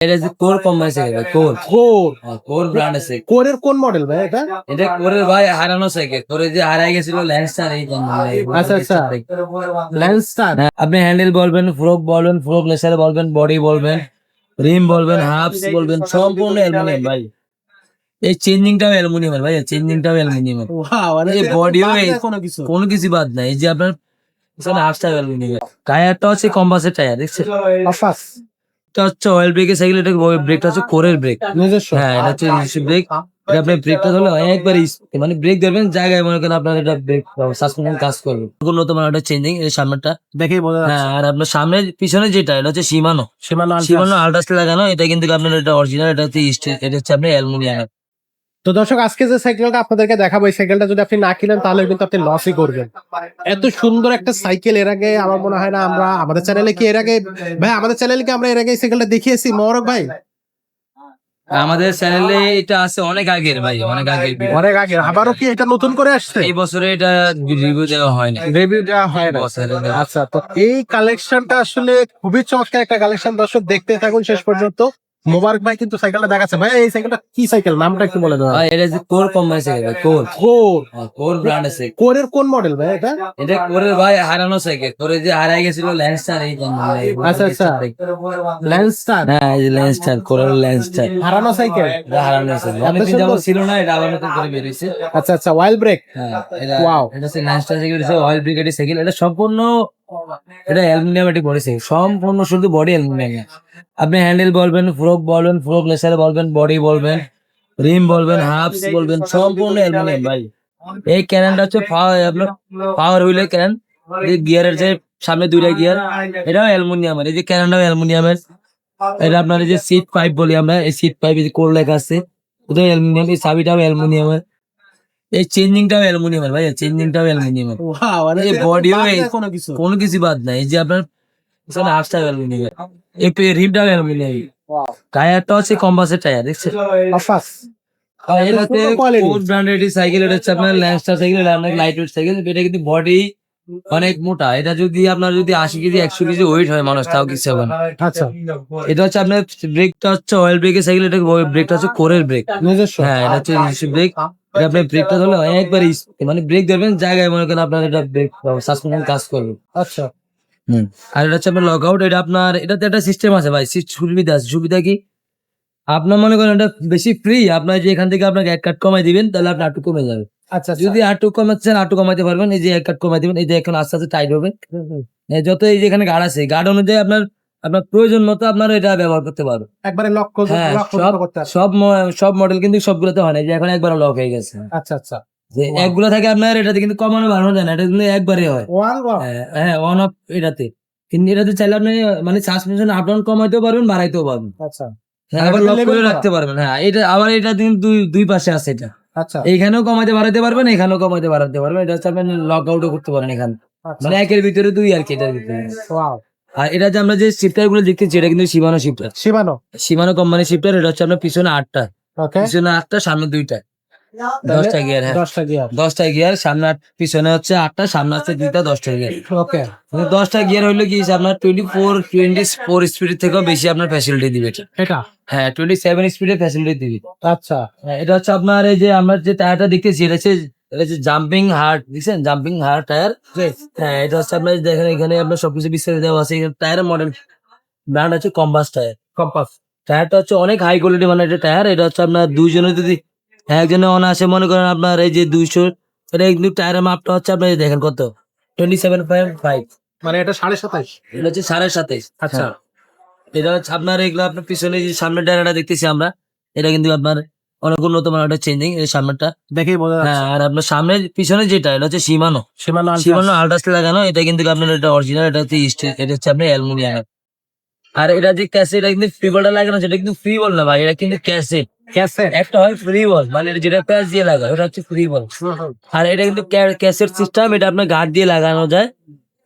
এটা যে Core company Core. Core. Core ব্র্যান্ডের সাইকেল কোরের কোন মডেল ভাই এটা? এটা কোরের ভাই হারানো সাইকেল। কোরে যে হারাই গেছিল ল্যান্সার এই কোম্পানি আচ্ছা, আচ্ছা। হ্যাঁ, আপনি হ্যান্ডেল বলবেন ফ্রোক বলবেন ফ্রোক লেসার বলবেন বডি বলবেন রিম বলবেন হাফস বলবেন সম্পূর্ণ অ্যালুমিনিয়াম ভাই। এই চেঞ্জিংটাও অ্যালুমিনিয়াম ভাই চেঞ্জিংটাও অ্যালুমিনিয়াম ওয়াও মানে এই এরকম body ও বাদ এই- নেই কোনো কিছু। কোনো কিছু বাদ নাই। এই যে আপনার হাফসটা অ্যালুমিনিয়াম টায়ারটা হচ্ছে কম্পাসের টায়ার দেখছেন? এটা হচ্ছে অয়েল ব্রেকের সাইকেল এটা ব্রেকটা হচ্ছে কোরের ব্রেক হ্যাঁ এটা হচ্ছে নিজস্ব ব্রেক এটা আপনি ব্রেকটা ধরলে একবার মানে ব্রেক ধরবেন জায়গায় মনে করেন আপনার এটা ব্রেক সাসপেনশন কাজ করবে। নতুন একটা চেঞ্জিং এর সামনেটা দেখেই বোঝা হ্যাঁ আর আপনার সামনে পিছনে যেটা এটা হচ্ছে সীমানো সীমানো সীমানো আলট্রাস লাগানো এটা কিন্তু আপনার এটা অরিজিনাল এটা হচ্ছে এটা হচ্ছে আপনার অ্যালুমিনিয়াম। তো দর্শক আজকে যে সাইকেলটা আপনাদেরকে দেখাবো এই সাইকেলটা যদি আপনি না কিনেন তাহলে কিন্তু আপনি লসই করবেন। এত সুন্দর একটা সাইকেল এর আগে আমার মনে হয় না আমরা আমাদের চ্যানেলে কি এর আগে ভাই আমাদের চ্যানেলে কি আমরা এর আগে এই সাইকেলটা দেখিয়েছি মোরক ভাই? আমাদের চ্যানেলে এটা আছে অনেক আগের ভাই অনেক আগের অনেক আগে আবারও কি এটা নতুন করে আসছে? এই বছরে এটা রিভিউ দেওয়া হয় না রিভিউ দেওয়া হয় না আচ্ছা তো এই কালেকশনটা আসলে খুবই চমৎকার একটা কালেকশন দর্শক দেখতে থাকুন শেষ পর্যন্ত। মোবারক ভাই কিন্তু সাইকেলটা দেখাচ্ছে। ভাই এই সাইকেলটা কি সাইকেল? নামটা একটু বলে ভাই এটা যে Core company cycle Core. Core. Core ব্র্যান্ডের সাইকেল। কোরের কোন মডেল ভাই এটা? এটা কোরের ভাই হারানো সাইকেল। কোরে যে হারাই গেছিল ল্যান্সার এই কোম্পানি আচ্ছা, আচ্ছা। ল্যান্সটার হ্যাঁ এই কোরের ল্যান্সার হারানো সাইকেল? এটা হারানো সাইকেল। অনেকদিন সুন্দর। ছিল না এটা আবার নতুন করে বেরিয়েছে আচ্ছা আচ্ছা ওয়াইল ব্রেক হ্যাঁ এটা Wow. এটা ল্যান্সার সাইকেল এটা অয়েল ব্রিগেডের সাইকেল। এটা সম্পূর্ণ এটা অ্যালুমিনিয়াম একটি বডি সাইকেল সম্পূর্ণ শুধু বডি অ্যালুমিনিয়াম আপনি হ্যান্ডেল বলবেন ফ্রোক বলবেন ফ্রোক লেসার বলবেন বডি বলবেন রিম বলবেন হাফস বলবেন, সম্পূর্ণ অ্যালুমিনিয়াম ভাই। এই ক্যাননটা হচ্ছে পাওয়ার পাওয়ার হুইলের এই গিয়ারের যে সামনে দুইটা গিয়ার এটাও অ্যালুমিনিয়ামের এই যে ক্যাননটাও অ্যালুমিনিয়ামের এটা আপনার এই যে সিট পাইপ বলি আমরা, এই সিট পাইপ এই যে কোর লেখা আছে, ওটাও অ্যালুমিনিয়াম এই চাবিটাও অ্যালুমিনিয়ামের এই চেঞ্জিংটাও অ্যালুমিনিয়ামের ভাই চেঞ্জিংটাও অ্যালুমিনিয়ামের। মানে এই এরকম body ও বাদ এই- নেই কোনো কিছু। কোনো কিছু বাদ নাই এই যে আপনার পিছনে হাফটা অ্যালুমিনিয়াম। এই রিমটাও অ্যালুমিনিয়াম। টায়ারটা হচ্ছে কম্পাসের টায়ার দেখছেন? অনেক লাইট ওয়েট সাইকেল এটা কিন্তু বডি অনেক মোটা। এটা যদি আপনার যদি আশি কেজি একশো কেজি ওয়েট হয় মানুষ তাও কিছু হবে না। আচ্ছা। এটা হচ্ছে আপনার ব্রেকটা হচ্ছে অয়েল ব্রেকের সাইকেল এটা ব্রেকটা হচ্ছে কোরের ব্রেক হ্যাঁ এটা হচ্ছে ব্রেক এটা আপনি ব্রেকটা ধরলে একবার মানে ব্রেক ধরবেন জায়গায় মনে করেন আপনার এটা ব্রেক সাসপেনশন কাজ করবে। আচ্ছা। হুম। আর এটা হচ্ছে আপনার লক আউট এটা আপনার এটাতে একটা সিস্টেম আছে ভাই সুবিধা আছে। সুবিধা কি? আপনার মনে করেন এটা বেশি ফ্রি আপনার যে এখান থেকে আপনাকে এক কাট কমাই দিবেন তাহলে আপনার আটু কমে যাবে। আচ্ছা যদি আটু কমাচ্ছেন আটু কমাইতে পারবেন এই যে এক কাট কমাই দিবেন এই যে এখন আস্তে আস্তে টাইট হবে। যত এই যে এখানে গার্ড আছে গার্ড অনুযায়ী আপনার আপনার প্রয়োজন মতো আপনার এটা ব্যবহার করতে পারবেন। একবারে লক্ষ্য হ্যাঁ, সব-। সব মডেল কিন্তু সবগুলোতে হয় না যে এখন একবার লক হয়ে গেছে। আচ্ছা আচ্ছা। যে একগুলো থাকে আপনার এটাতে কিন্তু কমানো বাড়ানো যায় না এটা কিন্তু একবারে হয়। হ্যাঁ, হ্যাঁ অফ এটাতে। কিন্তু এটাতে চাইলে আপনি মানে সাসপেনশন আপ ডাউন কমাইতেও পারবেন বাড়াইতেও পারবেন। আচ্ছা। হ্যাঁ, আবার লক করে রাখতে পারবেন হ্যাঁ এটা আবার এটা কিন্তু দুই দুই পাশে আছে এটা। আচ্ছা। এইখানেও কমাইতে বাড়াতে পারবেন এখানেও কমাইতে বাড়াতে পারবেন এটা হচ্ছে আপনি লক আউটও করতে পারেন এখানে। আচ্ছা। মানে একের ভিতরে দুই আর কি এটার ভিতরে। আর এটা যে আমরা যে শিফটারগুলো দেখতেছি এটা কিন্তু Shimano shifter Shimano Shimano company shifter এটা হচ্ছে আপনার পিছনে আটটা। ওকে পিছনে আটটা সামনে দুইটা। দশটা গিয়ার হ্যাঁ। দশটা গিয়ার দশটা গিয়ার সামনে আট পিছনে হচ্ছে আটটা সামনে হচ্ছে দুইটা দশটা গিয়ার ওকে মানে দশটা গিয়ার হইলে কি আপনার টোয়েন্টি ফোর টোয়েন্টি ফোর স্পিডের থেকেও বেশি আপনার ফ্যাসিলিটি দিবে এটা। এটা? হ্যাঁ টোয়েন্টি সেভেন স্পিডের ফ্যাসিলিটি দিবে। আচ্ছা। হ্যাঁ, এটা হচ্ছে আপনার এই যে আমরা যে টায়ারটা দেখতেছি এটা হচ্ছে এটা হচ্ছে জাম্পিং হার্ট দেখছেন? জাম্পিং হার্ট টায়ার হ্যাঁ এটা হচ্ছে আপনার দেখেন এখানে আপনার সবকিছু বিস্তারিত দেওয়া আছে। টায়ারের মডেল ব্র্যান্ড হচ্ছে কম্পাস টায়ার কম্পাস টায়ারটা হচ্ছে অনেক হাই কোয়ালিটি মানে একটা টায়ার এটা হচ্ছে আপনার দুইজনে যদি একজনে অনায়াসে মনে করেন আপনার এই যে দুইশো এটা কিন্তু টায়ারের মাপটা হচ্ছে আপনার দেখেন কত? টোয়েন্টি সেভেন পয়েন্ট ফাইভ মানে এটা সাড়ে সাতাইশ। এটা হচ্ছে সাড়ে সাতাইশ। আচ্ছা। হ্যাঁ। এটা হচ্ছে আপনার এগুলো আপনার পিছনে যে সামনের টায়ারটা দেখতেছি আমরা এটা কিন্তু আপনার অনেক উন্নত মানের একটা চেঞ্জিং এই সামনেরটা। দেখেই বোঝা হ্যাঁ আর আপনার সামনে পিছনে যেটা এটা হচ্ছে সীমানো সীমানো সীমানো আলট্রাস লাগানো এটা কিন্তু আপনার এটা অরিজিনাল এটা হচ্ছে স্টে- এটা হচ্ছে আপনার অ্যালুমিনিয়াম। আর এটা যে ক্যাসেট এটা কিন্তু ফ্রি বলটা লাগানো সেটা কিন্তু ফ্রি বল না ভাই এটা কিন্তু ক্যাসেট ক্যাসেট একটা হয় ফ্রি বল মানে এটা যেটা প্যাচ দিয়ে লাগায় ওটা হচ্ছে ফ্রি বল আর এটা কিন্তু ক্যাসেট সিস্টেম এটা আপনার গার্ড দিয়ে লাগানো যায়।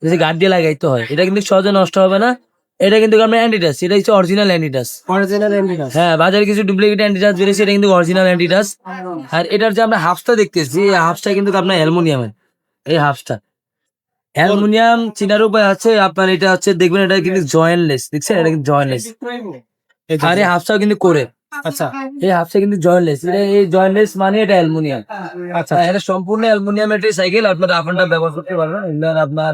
যদি গার্ড দিয়ে লাগাইতে হয় এটা কিন্তু সহজে নষ্ট হবে না। এটা কিন্তু আমরা অ্যান্টিটাস এটা হচ্ছে অরিজিনাল অ্যান্টিটাস অরিজিনাল অ্যান্টিডাস হ্যাঁ বাজারে কিছু ডুপ্লিকেট অ্যান্টিটাস বেরিয়েছে এটা কিন্তু অরিজিনাল অ্যান্টিটাস আর এটার যে আমরা হাফটা দেখতেছি এই হাফটা কিন্তু আপনার অ্যালুমিনিয়ামের এই হাফটা অ্যালুমিনিয়াম চিনার উপায় আছে আপনার এটা হচ্ছে দেখবেন এটা কিন্তু জয়েন্টলেস দেখছেন? এটা কিন্তু জয়েন্টলেস আর এই হাফটাও কিন্তু করে। আচ্ছা এই হাফসা কিন্তু জয়েন্টলেস এটা এই জয়েন্টলেস মানে এটা অ্যালুমিনিয়াম আচ্ছা এটা সম্পূর্ণ অ্যালুমিনিয়াম একটি সাইকেল আপনার আফানটা ব্যবহার করতে পারবেন। এগুলো আপনার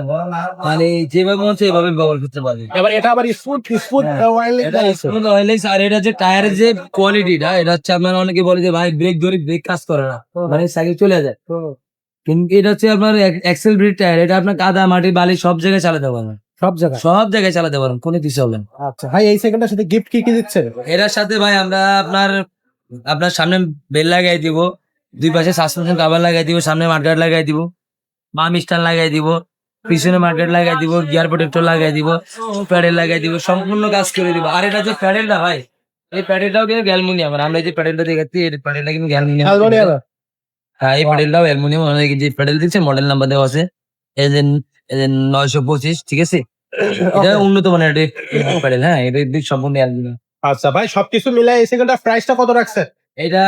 মানে যেভাবে মন সেভাবে ব্যবহার করতে পারবেন। এবার এটা আবার স্মুথ স্মুথ হ্যাঁ, এটা smooth আর এটা যে টায়ারের যে কোয়ালিটিটা এটা হচ্ছে আপনার অনেকে বলে যে ভাই ব্রেক ধরে ব্রেক কাজ করে না। মানে সাইকেল চলে যায়। কিন্তু এটা হচ্ছে আপনার এক্সেল ব্রিড টায়ার এটা আপনার কাদা মাটি বালি সব জায়গায় চালাতে পারবেন সব জায়গায়? সব জায়গায় চালাতে পারবেন কোনো কিছু হবে না। আচ্ছা ভাই এই সাইকেলটার সাথে গিফট কি কি দিচ্ছে? এটার সাথে ভাই আমরা আপনার আপনার সামনে বেল লাগাই দিব দুই পাশে সাসপেনশন কাভার লাগাই দিব সামনে মার্কেট লাগাই দিব বাম স্টার লাগাই দিব পিছনে মার্কেট লাগাই দিব গিয়ার প্রোটেক্টর লাগাই দিব প্যাডেল লাগাই দিব সম্পূর্ণ কাজ করে দিব। আর এটা যে প্যাডেলটা ভাই এই প্যাডেলটাও কিন্তু অ্যালুমিনিয়াম আমরা এই যে প্যাডেলটা দেখাচ্ছি এই প্যাডেলটা কিন্তু অ্যালুমিনিয়াম হ্যাঁ এই প্যাডেলটাও অ্যালুমিনিয়াম যে প্যাডেল দিচ্ছে মডেল নাম্বার দেওয়া আছে। এই যে নয়শো পঁচিশ ঠিক আছে? এটা উন্নত মানের প্যাডেল হ্যাঁ? এটা দিক সম্পূর্ণ আচ্ছা ভাই সবকিছু মিলাই এই সাইকেলটার প্রাইসটা কত রাখছে এটা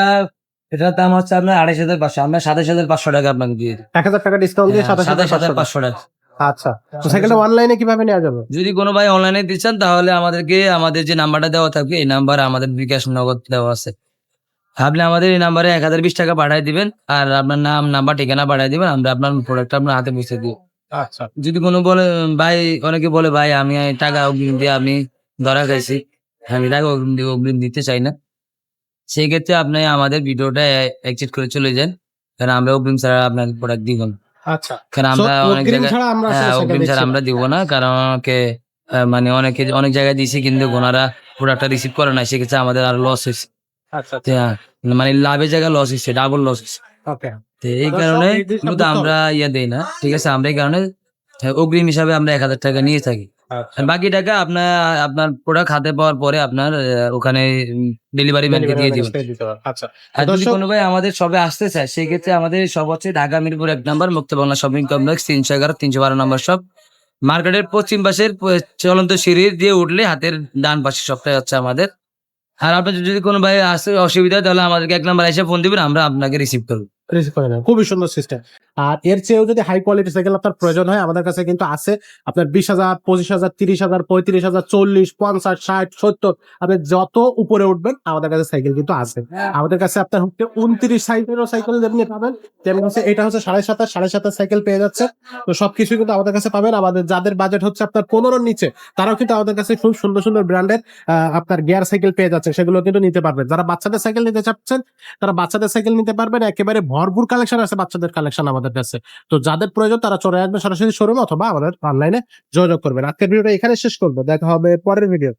এটার দাম হচ্ছে আপনার আড়াইশ হাজার পাঁচশো আমরা সাতাশ হাজার পাঁচশো টাকা আপনাকে দিয়ে এক হাজার টাকা ডিসকাউন্ট দিয়ে সাতাশ সাতাশ হাজার পাঁচশো টাকা। আচ্ছা তো সাইকেলটা অনলাইনে কীভাবে নেওয়া যাবে? যদি কোনো ভাই অনলাইনে দিচ্ছেন তাহলে আমাদেরকে আমাদের যে নাম্বারটা দেওয়া থাকবে এই নাম্বার আমাদের বিকাশ নগদ দেওয়া আছে। আপনি আমাদের এই নাম্বারে এক হাজার বিশ টাকা পাঠিয়ে দিবেন আর আপনার নাম নাম্বার ঠিকানা পাঠিয়ে দিবেন আমরা আপনার প্রোডাক্ট আপনার হাতে পৌঁছে দিব আচ্ছা। যদি কোনো বলে ভাই অনেকে বলে ভাই আমি টাকা অগ্রিম দিয়ে আমি ধরা খাইছি। আমি টাকা অগ্রিম দিয়ে অগ্রিম দিতে চাই না। সেই ক্ষেত্রে আপনি আমাদের ভিডিওটা এক্সিট করে চলে যান। কারণ আমরা অগ্রিম ছাড়া আপনার প্রোডাক্ট দিব না। আচ্ছা। কারণ আমরা অনেক জায়গায় হ্যাঁ অগ্রিম ছাড়া আমরা। দিব না। কারণ আহ, মানে অনেকে অনেক জায়গায় দিয়েছি কিন্তু ওনারা প্রোডাক্টটা রিসিভ করে না সেক্ষেত্রে আমাদের আর লস হয়েছে আচ্ছা মানে লাভের জায়গায় লস হয়েছে ডাবল লস ওকে তো এই কারণে নির্দিষ্ট কিন্তু আমরা ইয়ে দেই না ঠিক আছে? আমরা এই কারণে হ্যাঁ, অগ্রিম হিসাবে আমরা এক হাজার টাকা নিয়ে থাকি। আচ্ছা। বাকি টাকা আপনার আপনার প্রোডাক্ট হাতে পাওয়ার পরে আপনার ওখানে ডেলিভারি ম্যানকে দিয়ে দিবেন। আচ্ছা। আর যদি কোনো ভাই আমাদের সবে আসতে চায় সেই ক্ষেত্রে আমাদের সব হচ্ছে ঢাকা মিরপুর এক নম্বর মুক্ত বাংলা শপিং কমপ্লেক্স তিনশো এগারো তিনশো বারো নম্বর সব মার্কেটের পশ্চিম পাশের চলন্ত সিঁড়ি দিয়ে উঠলে হাতের ডান পাশে সবটাই হচ্ছে আমাদের। আর আপনার যদি কোনো ভাই আসতে অসুবিধা তাহলে আমাদেরকে এক নাম্বার এসে ফোন দিবেন আমরা আপনাকে রিসিভ করব। রিসিভ করে নেন। খুবই সুন্দর সিস্টেম আর এর চেয়েও যদি হাই কোয়ালিটি সাইকেল আপনার প্রয়োজন হয় আমাদের কাছে কিন্তু আছে আপনার বিশ হাজার পঁচিশ হাজার তিরিশ হাজার পঁয়ত্রিশ হাজার চল্লিশ পঞ্চাশ ষাট সত্তর আপনি যত উপরে উঠবেন আমাদের কাছে সাইকেল কিন্তু আছে। আমাদের কাছে আপনার হচ্ছে উনত্রিশ সাইকেলও সাইকেল যেমনি পাবেন তেমনি হচ্ছে এটা হচ্ছে সাড়ে সাতাশ সাড়ে সাতাশ সাইকেল পেয়ে যাচ্ছে। তো সবকিছু কিন্তু আমাদের কাছে পাবেন। আমাদের যাদের বাজেট হচ্ছে আপনার পনেরোর নিচে তারাও কিন্তু আমাদের কাছে খুব সুন্দর সুন্দর ব্র্যান্ডের আপনার গিয়ার সাইকেল পেয়ে যাচ্ছে। সেগুলো কিন্তু নিতে পারবেন। যারা বাচ্চাদের সাইকেল নিতে চাচ্ছেন তারা বাচ্চাদের সাইকেল নিতে পারবেন। একেবারে ভরপুর কালেকশন আছে, বাচ্চাদের কালেকশন আমাদের কাছে। তো যাদের প্রয়োজন তারা চলে আসবে সরাসরি শোরুমে অথবা আমাদের অনলাইনে যোগাযোগ করবেন। আজকের ভিডিওটা এখানে শেষ করব। দেখা হবে পরের ভিডিও